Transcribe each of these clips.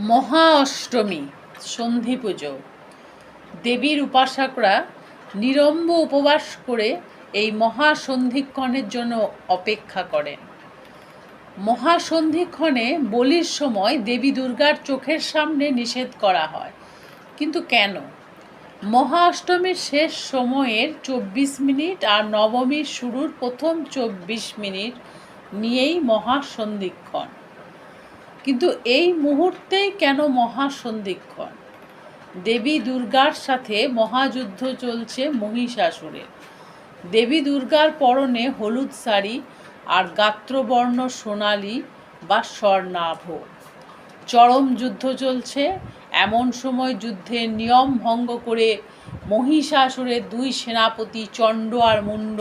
মহা অষ্টমী, সন্ধি পুজো। দেবীর উপাসকরা নিরম্ব উপবাস করে এই মহা সন্ধিক্ষণের জন্য অপেক্ষা করেন। মহাসন্ধিক্ষণে বলির সময় দেবী দুর্গার চোখের সামনে নিষেধ করা হয়। কিন্তু কেন? মহা অষ্টমীর শেষ সময়ের চব্বিশ মিনিট আর নবমীর শুরুর প্রথম চব্বিশ মিনিট নিয়েই মহাসন্ধিক্ষণ কিন্তু এই মুহূর্তেই কেন মহাসন্ধিক্ষণ দেবী দুর্গার সাথে মহাযুদ্ধ চলছে মহিষাসুরের দেবী দুর্গার পরনে হলুদ শাড়ি আর গাত্রবর্ণ সোনালি বা স্বর্ণাভ। চরম যুদ্ধ চলছে, এমন সময় যুদ্ধের নিয়ম ভঙ্গ করে মহিষাসুরের দুই সেনাপতি চণ্ড আর মুণ্ড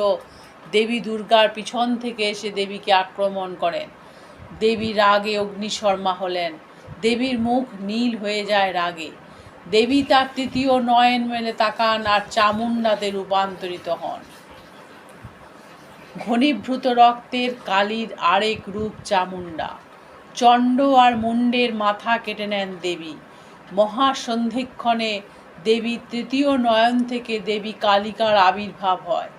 দেবী দুর্গার পিছন থেকে এসে দেবীকে আক্রমণ করেন। দেবী রাগে অগ্নিশর্মা হলেন। দেবীর মুখ নীল হয়ে যায় রাগে। দেবী তার তৃতীয় নয়ন মেলে তাকান আর চামুন্ডাতে রূপান্তরিত হন। ঘনীভূত রক্তের কালীর আরেক রূপ চামুন্ডা চণ্ড আর মুন্ডের মাথা কেটে নেন দেবী। মহাসন্ধিক্ষণে দেবী তৃতীয় নয়ন থেকে দেবী কালিকার আবির্ভাব হয়।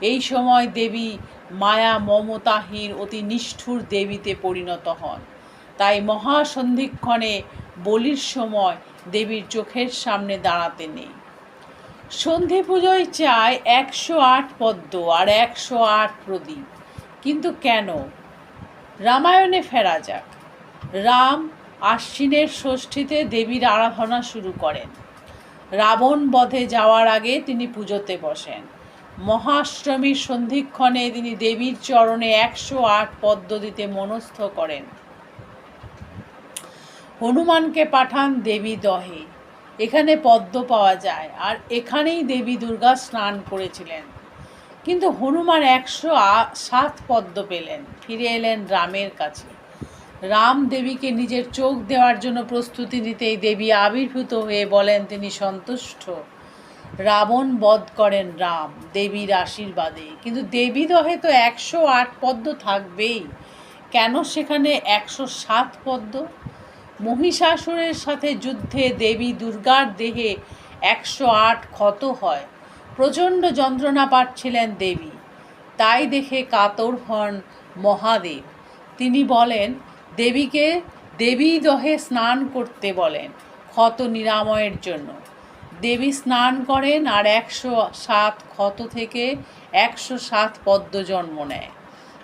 এই সময় দেবী মায়া মমতাহীন অতি নিষ্ঠুর দেবীতে পরিণত হন। তাই মহাসন্ধিক্ষণে বলির সময় দেবীর চোখের সামনে দাঁড়াতে নেই। সন্ধি পুজোয় চায় একশো আট পদ্ম আর একশো আট প্রদীপ। কিন্তু কেন? রামায়ণে ফেরা যাক। রাম আশ্বিনের ষষ্ঠীতে দেবীর আরাধনা শুরু করেন। রাবণ বধে যাওয়ার আগে তিনি পুজোতে বসেন। মহাষ্টমীর সন্ধিক্ষণে তিনি দেবীর চরণে একশো আট পদ্ম দিতে মনস্থ করেন। হনুমানকে পাঠান দেবী দহে। এখানে পদ্ম পাওয়া যায়, আর এখানেই দেবী দুর্গা স্নান করেছিলেন। কিন্তু হনুমান একশো সাত পদ্ম পেলেন, ফিরে এলেন রামের কাছে। রাম দেবীকে নিজের চোখ দেওয়ার জন্য প্রস্তুতি নিতেই দেবী আবির্ভূত হয়ে বলেন, তিনি সন্তুষ্ট। রাবণ বধ করেন রাম, দেবীর আশীর্বাদে। কিন্তু দেবী দহে তো একশো আট পদ্ম থাকবেই। কেন সেখানে একশো সাত পদ্ম? মহিষাসুরের সাথে যুদ্ধে দেবী দুর্গার দেহে একশো আট ক্ষত হয়। প্রচণ্ড যন্ত্রণা পাচ্ছিলেন দেবী। তাই দেখে কাতর হন মহাদেব। তিনি বলেন, দেবীকে দেবী দহে স্নান করতে বলেন, ক্ষত নিরাময়ের জন্য। দেবী স্নান করেন আর একশো সাত ক্ষত থেকে একশো সাত পদ্ম জন্ম নেয়।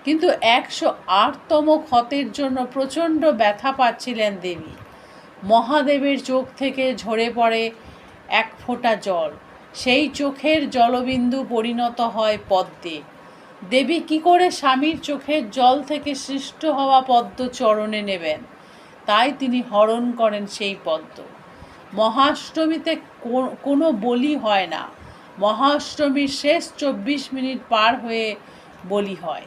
কিন্তু একশো আটতম ক্ষতের জন্য প্রচণ্ড ব্যথা পাচ্ছিলেন দেবী। মহাদেবের চোখ থেকে ঝরে পড়ে এক ফোঁটা জল। সেই চোখের জলবিন্দু পরিণত হয় পদ্মে। দেবী কি করে স্বামীর চোখের জল থেকে সৃষ্ট হওয়া পদ্ম চরণে নেবেন, তাই তিনি হরণ করেন সেই পদ্ম। মহাষ্টমীতে কোনো বলি হয় না। মহাষ্টমীর শেষ চব্বিশ মিনিট পার হয়ে বলি হয়।